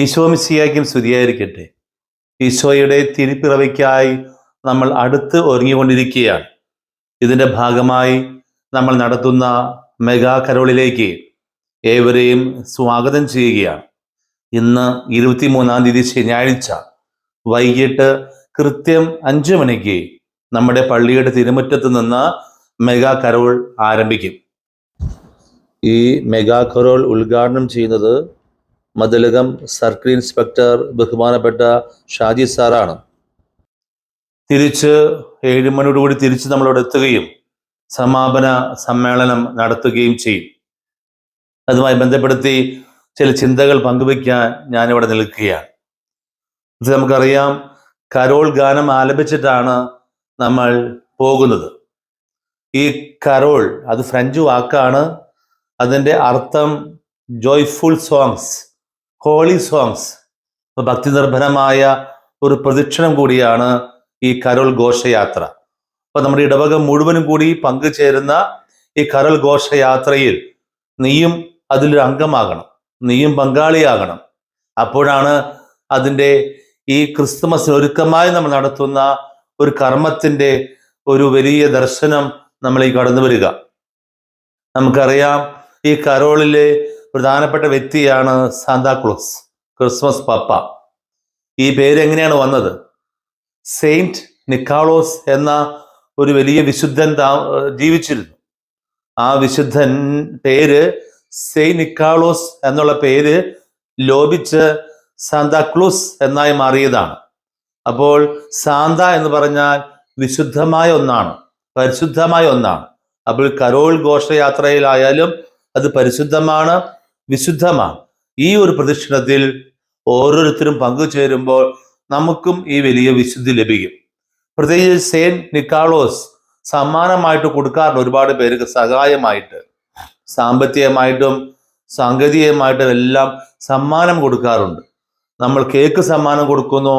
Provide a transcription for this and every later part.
ഈശോമിശിയായിരിക്കും സ്തുതിയായിരിക്കട്ടെ. ഈശോയുടെ തിരിപ്പിറവയ്ക്കായി നമ്മൾ അടുത്ത് ഒരുങ്ങിക്കൊണ്ടിരിക്കുകയാണ്. ഇതിന്റെ ഭാഗമായി നമ്മൾ നടത്തുന്ന മെഗാ കരോളിലേക്ക് ഏവരെയും സ്വാഗതം ചെയ്യുകയാണ്. ഇന്ന് ഇരുപത്തിമൂന്നാം തീയതി ശനിയാഴ്ച വൈകിട്ട് കൃത്യം അഞ്ചു മണിക്ക് നമ്മുടെ പള്ളിയുടെ തിരുമുറ്റത്ത് നിന്ന് മെഗാ കരോൾ ആരംഭിക്കും. ഈ മെഗാ കരോൾ ഉദ്ഘാടനം ചെയ്യുന്നത് മതിലകം സർക്കിൾ ഇൻസ്പെക്ടർ ബഹുമാനപ്പെട്ട ഷാജി സാറാണ്. തിരിച്ച് ഏഴ് മണിയോടുകൂടി തിരിച്ച് നമ്മളവിടെ എത്തുകയും സമാപന സമ്മേളനം നടത്തുകയും ചെയ്യും. അതുമായി ബന്ധപ്പെടുത്തി ചില ചിന്തകൾ പങ്കുവയ്ക്കാൻ ഞാനിവിടെ നിൽക്കുകയാണ്. ഇത് നമുക്കറിയാം കരോൾ ഗാനം ആലപിച്ചിട്ടാണ് നമ്മൾ പോകുന്നത്. ഈ കരോൾ അത് ഫ്രഞ്ച് വാക്കാണ്. അതിന്റെ അർത്ഥം ജോയ്ഫുൾ സോങ്സ് ഹോളി സോങ്സ്. ഭക്തി നിർഭരമായ ഒരു പ്രദക്ഷിണം കൂടിയാണ് ഈ കരോൾ ഘോഷയാത്ര. അപ്പൊ നമ്മുടെ ഇടവക മുഴുവനും കൂടി പങ്കുചേരുന്ന ഈ കരോൾ ഘോഷയാത്രയിൽ നീയും അതിലൊരു അംഗമാകണം. നീയും പങ്കാളിയാകണം. അപ്പോഴാണ് അതിന്റെ ഈ ക്രിസ്തുമസ് ഒരുക്കമായി നമ്മൾ നടത്തുന്ന ഒരു കർമ്മത്തിന്റെ ഒരു വലിയ ദർശനം നമ്മളീ കടന്നു വരിക നമുക്കറിയാം ഈ കരോളിലെ പ്രധാനപ്പെട്ട വ്യക്തിയാണ് സാന്താക്ലോസ് ക്രിസ്മസ് പപ്പ. ഈ പേര് എങ്ങനെയാണ് വന്നത്? സെയിന്റ് നിക്കാളോസ് എന്ന ഒരു വലിയ വിശുദ്ധൻ ജീവിച്ചിരുന്നു. ആ വിശുദ്ധൻ പേര് സെയിൻ നിക്കാളോസ് എന്നുള്ള പേര് ലോപിച്ച് സാന്താക്ലൂസ് എന്നായി മാറിയതാണ്. അപ്പോൾ സാന്ത എന്ന് പറഞ്ഞാൽ വിശുദ്ധമായ ഒന്നാണ് പരിശുദ്ധമായ ഒന്നാണ്. അപ്പോൾ കരോൾ ഘോഷയാത്രയിലായാലും അത് പരിശുദ്ധമാണ് വിശുദ്ധമാണ്. ഈ ഒരു പ്രദക്ഷിണത്തിൽ ഓരോരുത്തരും പങ്കുചേരുമ്പോൾ നമുക്കും ഈ വലിയ വിശുദ്ധി ലഭിക്കും. പ്രത്യേകിച്ച് സെയിന്റ് നിക്കാളോസ് സമ്മാനമായിട്ട് കൊടുക്കാറുണ്ട് ഒരുപാട് പേർക്ക് സഹായമായിട്ട്. സാമ്പത്തികമായിട്ടും സാങ്കേതികമായിട്ടും എല്ലാം സമ്മാനം കൊടുക്കാറുണ്ട്. നമ്മൾ കേക്ക് സമ്മാനം കൊടുക്കുന്നു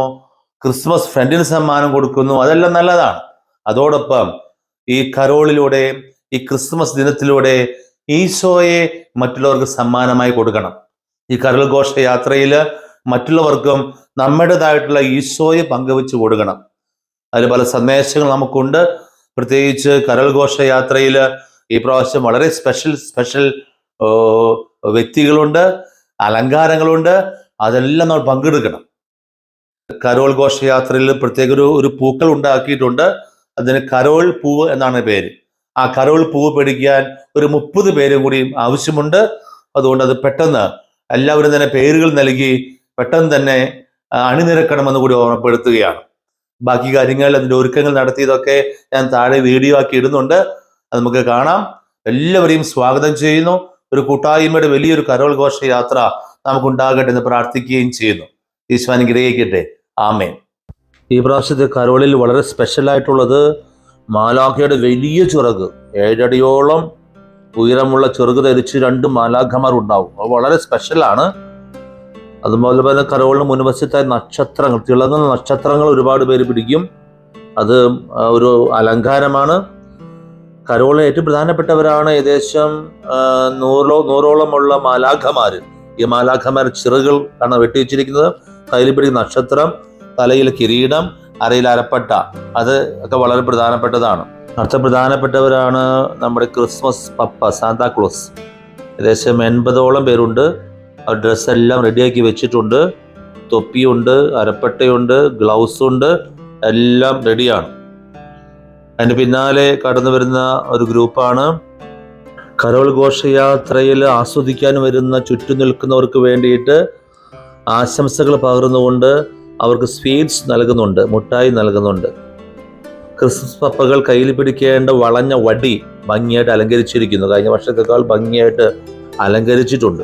ക്രിസ്മസ് ഫ്രണ്ടിന് സമ്മാനം കൊടുക്കുന്നു അതെല്ലാം നല്ലതാണ്. അതോടൊപ്പം ഈ കരോളിലൂടെ ഈ ക്രിസ്മസ് ദിനത്തിലൂടെ ഈശോയെ മറ്റുള്ളവർക്ക് സമ്മാനമായി കൊടുക്കണം. ഈ കരൾഘോഷ യാത്രയിൽ മറ്റുള്ളവർക്കും നമ്മുടേതായിട്ടുള്ള ഈശോയെ പങ്കുവെച്ച് കൊടുക്കണം. അതിൽ പല സന്ദേശങ്ങൾ നമുക്കുണ്ട്. പ്രത്യേകിച്ച് കരൾഘോഷ യാത്രയിൽ ഈ പ്രാവശ്യം വളരെ സ്പെഷ്യൽ സ്പെഷ്യൽ വ്യക്തികളുണ്ട് അലങ്കാരങ്ങളുണ്ട്. അതെല്ലാം നമ്മൾ പങ്കെടുക്കണം. കരോൾ ഘോഷയാത്രയിൽ പ്രത്യേക ഒരു ഒരു പൂക്കൾ ഉണ്ടാക്കിയിട്ടുണ്ട്. അതിന് കരോൾ പൂവ് എന്നാണ് പേര്. ആ കരോൾ പൂവ് പിടിക്കാൻ ഒരു മുപ്പത് പേരും കൂടി ആവശ്യമുണ്ട്. അതുകൊണ്ട് അത് പെട്ടെന്ന് എല്ലാവരും തന്നെ പേരുകൾ നൽകി പെട്ടെന്ന് തന്നെ അണിനിരക്കണമെന്ന് കൂടി ഓർമ്മപ്പെടുത്തുകയാണ്. ബാക്കി കാര്യങ്ങൾ അതിന്റെ ഒരുക്കങ്ങൾ നടത്തിയതൊക്കെ ഞാൻ താഴെ വീഡിയോ ആക്കി ഇടുന്നുണ്ട്. അത് നമുക്ക് കാണാം. എല്ലാവരെയും സ്വാഗതം ചെയ്യുന്നു. ഒരു കൂട്ടായ്മയുടെ വലിയൊരു കരോൾ ഘോഷയാത്ര നമുക്കുണ്ടാകട്ടെ എന്ന് പ്രാർത്ഥിക്കുകയും ചെയ്യുന്നു. ഈശ്വാൻ ഗ്രഹിക്കട്ടെ ആമേൻ. ഈ പ്രാവശ്യത്തെ കരോളിൽ വളരെ സ്പെഷ്യൽ ആയിട്ടുള്ളത് മാലാഖയുടെ വലിയ ചിറക് ഏഴടിയോളം ഉയരമുള്ള ചെറുക് ധരിച്ച് രണ്ട് മാലാഖമാർ ഉണ്ടാവും. അത് വളരെ സ്പെഷ്യലാണ് അതുപോലെ തന്നെ കരോളിന് മുൻവശത്തായ നക്ഷത്രങ്ങൾ തിളങ്ങുന്ന നക്ഷത്രങ്ങൾ ഒരുപാട് പേര് പിടിക്കും. അത് ഒരു അലങ്കാരമാണ്. കരോളിന് ഏറ്റവും പ്രധാനപ്പെട്ടവരാണ് ഏകദേശം നൂറോ നൂറോളമുള്ള മാലാഖമാർ ഈ മാലാഖമാർ ചിറകൾ ആണ് വെട്ടിവെച്ചിരിക്കുന്നത്. കയ്യിൽ പിടിക്കുന്ന നക്ഷത്രം തലയിലെ കിരീടം അരയിൽ അരപ്പട്ട. അത് ഒക്കെ വളരെ പ്രധാനപ്പെട്ടതാണ്. അടുത്ത പ്രധാനപ്പെട്ടവരാണ് നമ്മുടെ ക്രിസ്മസ് പപ്പ സാന്താക്ലോസ്. ഏകദേശം എൺപതോളം പേരുണ്ട്. ഡ്രസ്സെല്ലാം റെഡിയാക്കി വെച്ചിട്ടുണ്ട്. തൊപ്പിയുണ്ട് അരപ്പട്ടയുണ്ട് ഗ്ലൗസ് ഉണ്ട് എല്ലാം റെഡിയാണ്. അതിന് പിന്നാലെ കടന്നു വരുന്ന ഒരു ഗ്രൂപ്പാണ്. കരോൾ ഘോഷയാത്രയിൽ ആസ്വദിക്കാൻ വരുന്ന ചുറ്റും നിൽക്കുന്നവർക്ക് വേണ്ടിയിട്ട് ആശംസകൾ പകർന്നുകൊണ്ട് അവർക്ക് സ്വീറ്റ്സ് നൽകുന്നുണ്ട് മുട്ടായി നൽകുന്നുണ്ട്. ക്രിസ്മസ് പപ്പകൾ കയ്യിൽ പിടിക്കേണ്ട വളഞ്ഞ വടി ഭംഗിയായിട്ട് അലങ്കരിച്ചിരിക്കുന്നു. കഴിഞ്ഞ വർഷത്തേക്കാൾ ഭംഗിയായിട്ട് അലങ്കരിച്ചിട്ടുണ്ട്.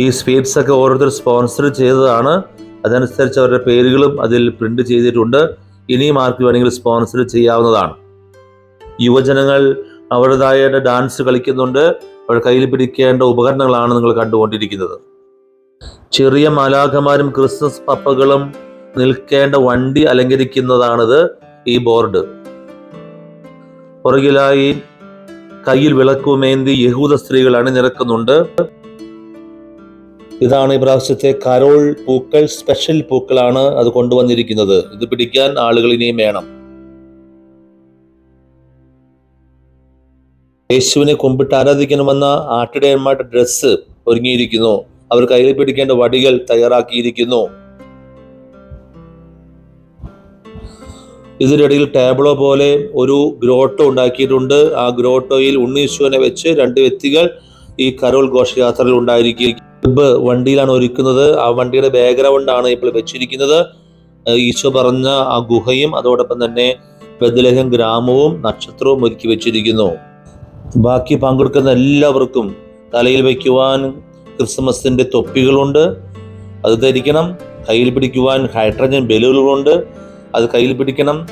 ഈ സ്വീറ്റ്സ് ഒക്കെ ഓരോരുത്തർ സ്പോൺസർ ചെയ്തതാണ്. അതനുസരിച്ച് അവരുടെ പേരുകളും അതിൽ പ്രിന്റ് ചെയ്തിട്ടുണ്ട്. ഇനിയും ആർക്ക് വേണമെങ്കിൽ സ്പോൺസർ ചെയ്യാവുന്നതാണ്. യുവജനങ്ങൾ അവരുടേതായ ഡാൻസ് കളിക്കുന്നുണ്ട്. അവർ കയ്യിൽ പിടിക്കേണ്ട ഉപകരണങ്ങളാണ് നിങ്ങൾ കണ്ടുകൊണ്ടിരിക്കുന്നത്. ചെറിയ മാലാഖമാരും ക്രിസ്മസ് പപ്പകളും നിൽക്കേണ്ട വണ്ടി അലങ്കരിക്കുന്നതാണിത് ഈ ബോർഡ്. പുറകിലായി കയ്യിൽ വിളക്കുമേന്തി യഹൂദ സ്ത്രീകൾ അണിനിരക്കുന്നുണ്ട്. ഇതാണ് ഈ പ്രാവശ്യത്തെ കരോൾ പൂക്കൾ സ്പെഷ്യൽ പൂക്കളാണ് അത് കൊണ്ടുവന്നിരിക്കുന്നത്. ഇത് പിടിക്കാൻ ആളുകൾ ഇനിയും വേണം. യേശുവിനെ കുമ്പിട്ട് ആരാധിക്കണമെന്ന ആട്ടിടയന്മാരുടെ ഡ്രസ്സ് ഒരുങ്ങിയിരിക്കുന്നു. അവർ കയ്യിൽ പിടിക്കേണ്ട വടികൾ തയ്യാറാക്കിയിരിക്കുന്നു. ഇതിനിടയിൽ ടേബിളോ പോലെ ഒരു ഗ്രോട്ടോ ഉണ്ടാക്കിയിട്ടുണ്ട്. ആ ഗ്രോട്ടോയിൽ ഉണ്ണീശുവിനെ വെച്ച് രണ്ട് വ്യക്തികൾ ഈ കരോൾ ഘോഷയാത്രയിൽ ഉണ്ടായിരിക്കും. വണ്ടിയിലാണ് ഒരുക്കുന്നത്. ആ വണ്ടിയുടെ ബാക്ക്ഗ്രൗണ്ടാണ് ഇപ്പോൾ വെച്ചിരിക്കുന്നത്. ഈശോ പറഞ്ഞ ആ ഗുഹയും അതോടൊപ്പം തന്നെ ബദലഹം ഗ്രാമവും നക്ഷത്രവും ഒരുക്കി വെച്ചിരിക്കുന്നു. ബാക്കി പങ്കെടുക്കുന്ന എല്ലാവർക്കും തലയിൽ വയ്ക്കുവാൻ ക്രിസ്മസിന്റെ തൊപ്പികളുണ്ട്. അത് ധരിക്കണം. കയ്യിൽ പിടിക്കുവാൻ ഹൈഡ്രജൻ ബലൂണുകളുണ്ട്. അത് കയ്യിൽ പിടിക്കണം.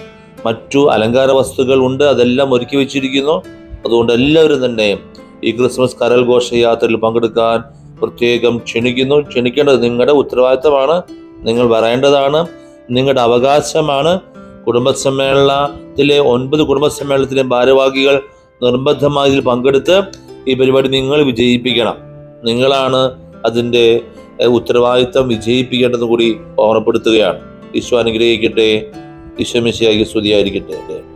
മറ്റു അലങ്കാര വസ്തുക്കൾ ഉണ്ട് അതെല്ലാം ഒരുക്കി വെച്ചിരിക്കുന്നു. അതുകൊണ്ട് എല്ലാവരും തന്നെ ഈ ക്രിസ്മസ് കരൽ ഘോഷയാത്രയിൽ പങ്കെടുക്കാൻ പ്രത്യേകം ക്ഷണിക്കുന്നു. ക്ഷണിക്കേണ്ടത് നിങ്ങളുടെ ഉത്തരവാദിത്തമാണ്. നിങ്ങൾ വരേണ്ടതാണ്. നിങ്ങളുടെ അവകാശമാണ്. കുടുംബസമ്മേളനത്തിലെ ഒൻപത് കുടുംബസമ്മേളനത്തിലെ ഭാരവാഹികൾ നിർബന്ധമായി പങ്കെടുത്ത് ഈ പരിപാടി നിങ്ങൾ വിജയിപ്പിക്കണം. നിങ്ങളാണ് അതിന്റെ ഉത്തരവാദിത്തം വിജയിപ്പിക്കേണ്ടതെന്ന് കൂടി ഓർമ്മപ്പെടുത്തുകയാണ്. ഈശോ അനുഗ്രഹിക്കട്ടെ. ഈശോ മിശിയായി സ്തുതിയായിരിക്കട്ടെ.